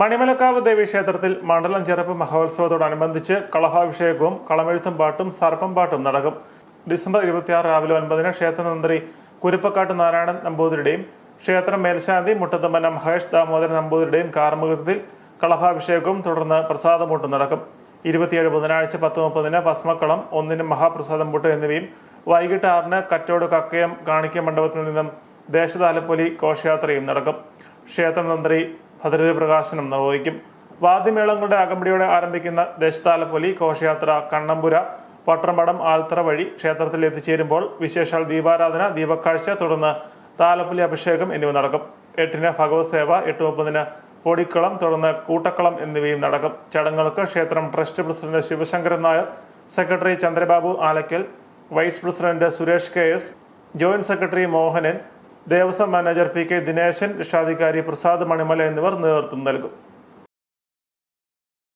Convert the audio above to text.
മണിമലക്കാവ് ദേവി ക്ഷേത്രത്തിൽ മണ്ഡലം ചെറുപ്പ് മഹോത്സവത്തോടനുബന്ധിച്ച് കളഭാഭിഷേകവും കളമെഴുത്തും പാട്ടും സർപ്പം പാട്ടും നടക്കും. ഡിസംബർ ഇരുപത്തിയാറ് രാവിലെ ഒൻപതിന് ക്ഷേത്രതന്ത്രി കുരുപ്പക്കാട്ട് നാരായണൻ നമ്പൂതിരിയുടെയും ക്ഷേത്രം മേൽശാന്തി മുട്ടത്തമ്മന മഹേഷ് ദാമോദരൻ നമ്പൂതിരിയുടെയും കാർമുഖത്തിൽ കളഭാഭിഷേകവും തുടർന്ന് പ്രസാദമൂട്ടും നടക്കും. ഇരുപത്തിയേഴ് ബുധനാഴ്ച പത്ത് മുപ്പതിന് ഭസ്മക്കളം ഒന്നിന് മഹാപ്രസാദം എന്നിവയും വൈകിട്ട് ആറിന് കറ്റോട് കക്കയം കാണിക്ക മണ്ഡപത്തിൽ നിന്നും ദേശതാലപ്പൊലി ഘോഷയാത്രയും നടക്കും. ക്ഷേത്രം തന്ത്രി ഭദ്രത പ്രകാശനം നിർവഹിക്കും. വാദ്യമേളങ്ങളുടെ അകമ്പടിയോടെ ആരംഭിക്കുന്ന ദേശതാലപ്പൊലി ഘോഷയാത്ര കണ്ണമ്പുര പട്ടമ്പടം ആൽത്തറ വഴി ക്ഷേത്രത്തിൽ എത്തിച്ചേരുമ്പോൾ വിശേഷാൽ ദീപാരാധന ദീപക്കാഴ്ച തുടർന്ന് താലപ്പൊലി അഭിഷേകം എന്നിവ നടക്കും. എട്ടിന് ഭഗവത് സേവ എട്ട് മുപ്പതിന് പൊടിക്കളം തുടർന്ന് കൂട്ടക്കളം എന്നിവയും നടക്കും. ചടങ്ങുകൾക്ക് ക്ഷേത്രം trust president Sivasankaran Nair secretary Chandrababu Alakkal vice president Suresh K S joint secretary Mohanan Devaswom manager P K Dineshan രക്ഷാധികാരി പ്രസാദ് മണിമല എന്നിവർ നേതൃത്വം നൽകും.